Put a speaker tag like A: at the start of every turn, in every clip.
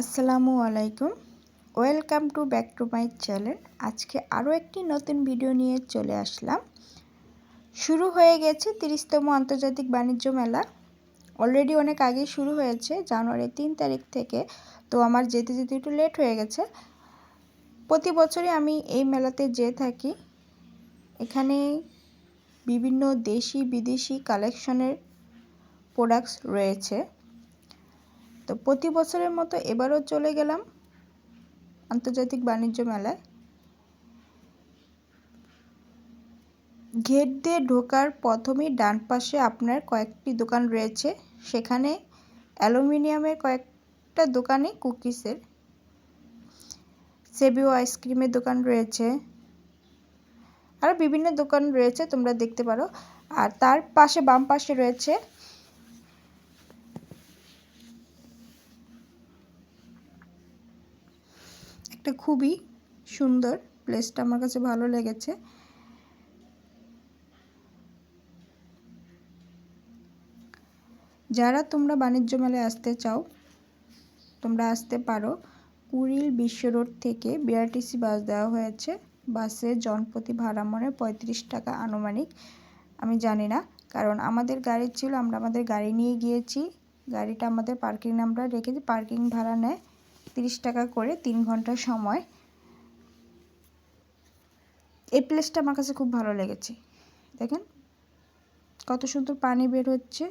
A: আসসালামু আলাইকুম। Welcome to back to my channel আজকে আরও একটি নতুন ভিডিও নিয়ে চলে আসলাম। শুরু হয়ে গেছে তিরিশতম আন্তর্জাতিক বাণিজ্য মেলা। অলরেডি অনেক আগেই শুরু হয়েছে জানুয়ারি তিন তারিখ থেকে। তো আমার যেতে যেতে একটু লেট হয়ে গেছে। প্রতি বছরই আমি এই মেলাতে যেয়ে থাকি। এখানে বিভিন্ন দেশি বিদেশি কালেকশনের প্রোডাক্টস রয়েছে। তো প্রতি বছরের মতো এবারও চলে গেলাম আন্তর্জাতিক বাণিজ্য মেলায়। গেট দিয়ে ঢোকার প্রথমেই ডান পাশে আপনার কয়েকটি দোকান রয়েছে। সেখানে অ্যালুমিনিয়ামের কয়েকটা দোকানে কুকিসের। সেবিও আইসক্রিমের দোকান রয়েছে। আর বিভিন্ন দোকান রয়েছে, তোমরা দেখতে পারো। আর তার পাশে বাম পাশে রয়েছে একটা খুবই সুন্দর প্লেসটা আমার কাছে ভালো লেগেছে। যারা তোমরা বাণিজ্য মেলায় আসতে চাও, তোমরা আসতে পারো। কুড়িল বিশ্ব রোড থেকে বিআরটিসি বাস দেওয়া হয়েছে। বাসে জনপ্রতি ভাড়া মনে পঁয়ত্রিশ টাকা আনুমানিক। আমি জানি না, কারণ আমাদের গাড়ি ছিল, আমরা আমাদের গাড়ি নিয়ে গিয়েছি। গাড়িটা আমাদের পার্কিং আমরা রেখেছি পার্কিং ভাড়া নেয়। তিরিশ টাকা করে তিন ঘণ্টা সময়। এই প্লেসটা আমার কাছে খুব ভালো লেগেছে। দেখেন, কত সুন্দর পানি বের হচ্ছে।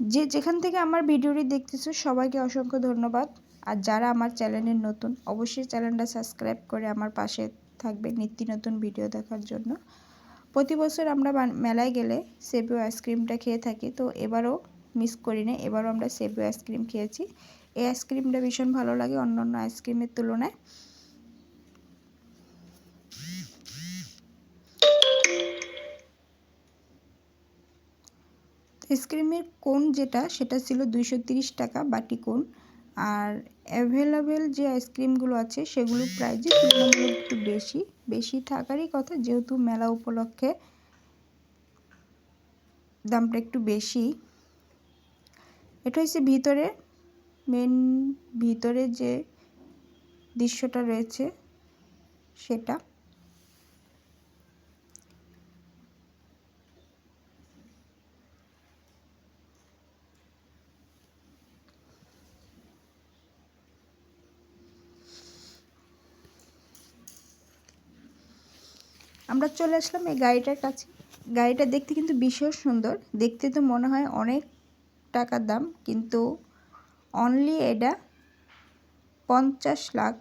A: যে যেখান থেকে আমার ভিডিওটি দেখতেছো, সবাইকে অসংখ্য ধন্যবাদ। আর যারা আমার চ্যানেলের নতুন, অবশ্যই চ্যানেলটা সাবস্ক্রাইব করে আমার পাশে থাকবে নিত্য নতুন ভিডিও দেখার জন্য। প্রতি বছর আমরা মেলায় গেলে সেবিও আইসক্রিমটা খেয়ে থাকি, তো এবারও মিস করি না এবারও আমরা সেবিও আইসক্রিম খেয়েছি। এই আইসক্রিমটা ভীষণ ভালো লাগে অন্য অন্য আইসক্রিমের তুলনায়। আইসক্রিমের কোন যেটা, সেটা ছিল দুইশো টাকা বাটি কোন আর অ্যাভেলেবেল যে আইসক্রিমগুলো আছে সেগুলো প্রাইজে তুলনামূলক একটু বেশি। বেশি থাকারই কথা, যেহেতু মেলা উপলক্ষে দামটা একটু বেশি। এটা হচ্ছে ভিতরে মেন ভিতরে যে দৃশ্যটা রয়েছে, সেটা। আমরা চলে আসলাম এই গাড়িটার কাছে। গাড়িটা দেখতে কিন্তু ভীষণ সুন্দর। দেখতে তো মনে হয় অনেক টাকার দাম, কিন্তু অনলি এটা পঞ্চাশ লাখ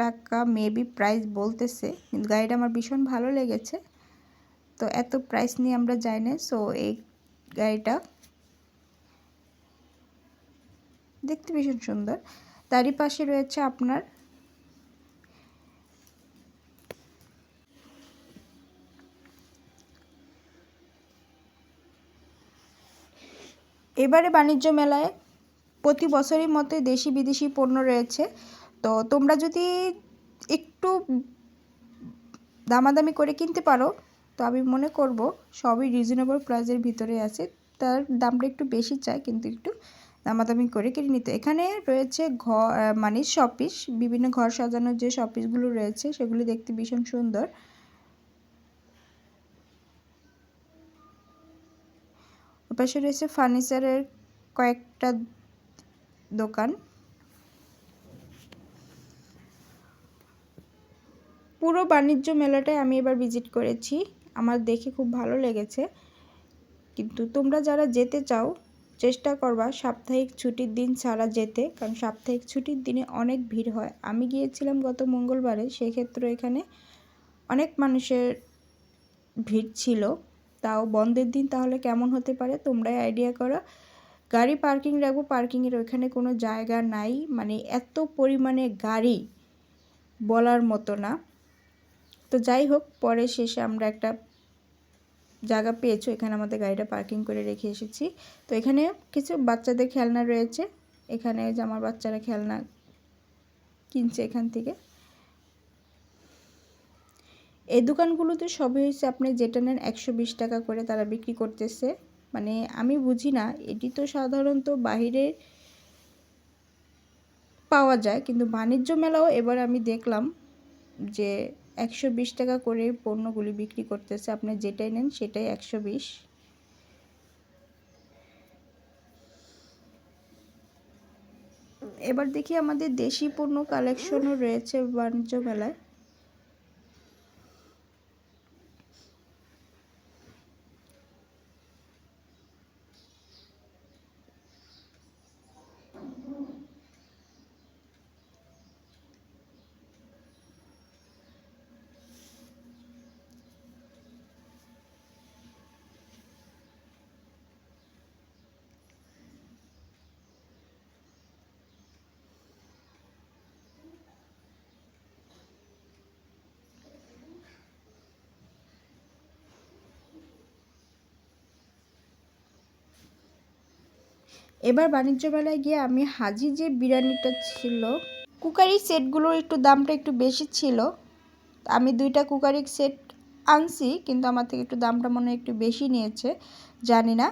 A: টাকা মেবি প্রাইস বলতেছে। কিন্তু গাড়িটা আমার ভীষণ ভালো লেগেছে। তো এত প্রাইস নিয়ে আমরা যাই না সো এই গাড়িটা দেখতে ভীষণ সুন্দর। তারই পাশে রয়েছে আপনার এবারে বাণিজ্য মেলায় প্রতি বছরের মতোই দেশি বিদেশি পণ্য রয়েছে। তো তোমরা যদি একটু দামাদামি করে কিনতে পারো, তো আমি মনে করব সবই রিজনেবল প্রাইসের ভিতরে আছে। তার দামটা একটু বেশি চাই, কিন্তু একটু দামাদামি করে কিনে নিতে। এখানে রয়েছে ঘর মানে শপিস। বিভিন্ন ঘর সাজানোর যে শপিসগুলো রয়েছে, সেগুলি দেখতে ভীষণ সুন্দর। পাশে রয়েছে ফার্নিচারের কয়েকটা দোকান। পুরো বাণিজ্য মেলাটায় আমি এবার ভিজিট করেছি। আমার দেখে খুব ভালো লেগেছে। কিন্তু তোমরা যারা যেতে চাও, চেষ্টা করবা সাপ্তাহিক ছুটির দিন ছাড়া যেতে, কারণ সাপ্তাহিক ছুটির দিনে অনেক ভিড় হয়। আমি গিয়েছিলাম গত মঙ্গলবারে, সেক্ষেত্রে এখানে অনেক মানুষের ভিড় ছিল। তাও বন্ধের দিন তাহলে কেমন হতে পারে? তোমরাই আইডিয়া করো। গাড়ি পার্কিং রাখব। পার্কিংয়ের ওইখানে কোনো জায়গা নাই। মানে এত পরিমাণে গাড়ি বলার মতো না। তো যাই হোক, পরে শেষে আমরা একটা জায়গা পেয়েছ। এখানে আমাদের গাড়িটা পার্কিং করে রেখে এসেছি। তো এখানে কিছু বাচ্চাদের খেলনা রয়েছে। এখানে যে আমার বাচ্চারা খেলনা কিনছে এখান থেকে। এই দোকানগুলোতে সবই হয়েছে, আপনি যেটা নেন একশো বিশ টাকা করে তারা বিক্রি করতেছে। মানে আমি বুঝি না, এটি তো সাধারণত বাহিরে পাওয়া যায়, কিন্তু বাণিজ্য মেলাও এবার আমি দেখলাম যে একশো বিশ টাকা করে পণ্যগুলি বিক্রি করতেছে, আপনি যেটাই নেন সেটাই একশো বিশ। এবার দেখি আমাদের দেশি পণ্য কালেকশনও রয়েছে বাণিজ্য মেলায়। এবার বাণিজ্য মেলায় গিয়ে আমি হাজি যে বিরিয়ানিটা ছিল, কুকারি সেটগুলোর একটু দামটা একটু বেশি ছিল। আমি দুইটা কুকারি সেট আনছি, কিন্তু আমার থেকে একটু দামটা মনে একটু বেশি নিয়েছে, জানি না।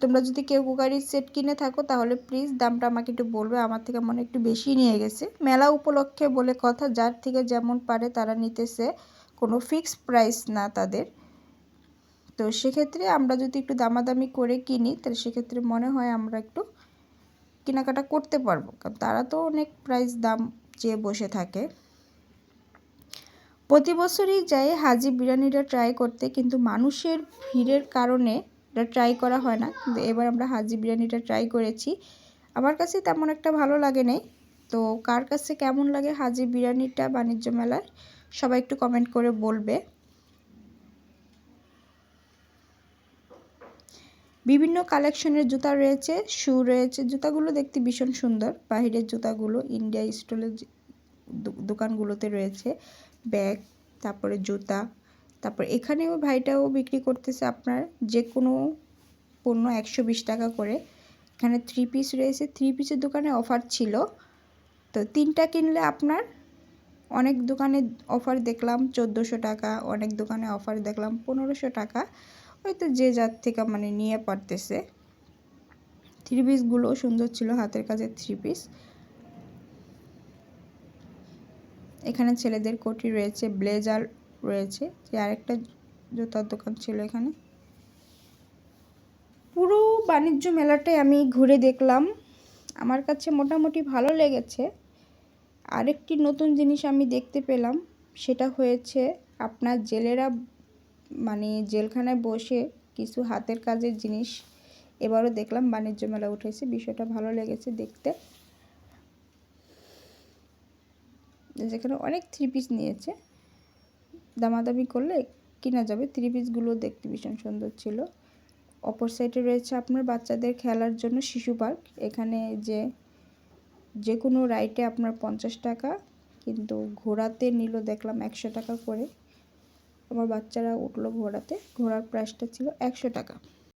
A: তোমরা যদি কেউ কুকারি সেট কিনে থাকো, তাহলে প্লিজ দামটা আমাকে একটু বলবে, আমার থেকে মনে একটু বেশি নিয়ে গেছে। মেলা উপলক্ষে বলে কথা, যার থেকে যেমন পারে তারা নিতেছে, কোনো ফিক্সড প্রাইস না তাদের। তো সেক্ষেত্রে আমরা যদি একটু দামাদামি করে কিনি, তাহলে সেক্ষেত্রে মনে হয় আমরা একটু কেনাকাটা করতে পারব। কারণ তারা তো অনেক প্রাইস দাম চেয়ে বসে থাকে। প্রতি বছরই যাই হাজি বিরিয়ানিটা ট্রাই করতে, কিন্তু মানুষের ভিড়ের কারণে এটা ট্রাই করা হয় না। কিন্তু এবার আমরা হাজি বিরিয়ানিটা ট্রাই করেছি। আমার কাছে তেমন একটা ভালো লাগে নাই। তো কার কাছে কেমন লাগে হাজি বিরিয়ানিটা বাণিজ্য মেলায়, সবাই একটু কমেন্ট করে বলবে। বিভিন্ন কালেকশনের জুতা রয়েছে, শু রয়েছে। জুতাগুলো দেখতে ভীষণ সুন্দর। বাহিরের জুতাগুলো ইন্ডিয়া স্টলের দোকানগুলোতে রয়েছে। ব্যাগ, তারপরে জুতা, তারপর এখানেও ভাইটাও বিক্রি করতেছে আপনার যে কোনো পণ্য একশো বিশ টাকা করে। এখানে থ্রি পিস রয়েছে। থ্রি পিসের দোকানে অফার ছিল। তো তিনটা কিনলে আপনার অনেক দোকানে অফার দেখলাম, চোদ্দোশো টাকা। অনেক দোকানে অফার দেখলাম, পনেরোশো টাকা। হয়তো যে যার থেকে মানে নিয়ে পারতেছে থ্রি পিসগুলোও সুন্দর ছিল, হাতের কাজের থ্রি পিস এখানে ছেলেদের কোটি রয়েছে, ব্লেজার রয়েছে। যে আরেকটা জুতার দোকান ছিল এখানে। পুরো বাণিজ্য মেলাটাই আমি ঘুরে দেখলাম। আমার কাছে মোটামুটি ভালো লেগেছে। আরেকটি নতুন জিনিস আমি দেখতে পেলাম, সেটা হয়েছে আপনার জেলেরা মানে জেলখানায় বসে কিছু হাতের কাজের জিনিস এবারও দেখলাম বাণিজ্য মেলা উঠেছে। বিষয়টা ভালো লেগেছে দেখতে। যেখানে অনেক থ্রি পিস নিয়েছে। দামাদামি করলে কিনা যাবে। থ্রি পিসগুলো দেখতে ভীষণ সুন্দর ছিল। অপর সাইডে রয়েছে আপনার বাচ্চাদের খেলার জন্য শিশু পার্ক। এখানে যে যে কোনো রাইটে আপনার পঞ্চাশ টাকা, কিন্তু ঘোরাতে নিল দেখলাম একশো টাকা করে। আমার বাচ্চারা উঠল ঘোড়াতে ঘোড়ার প্রাইসটা ছিল একশো টাকা।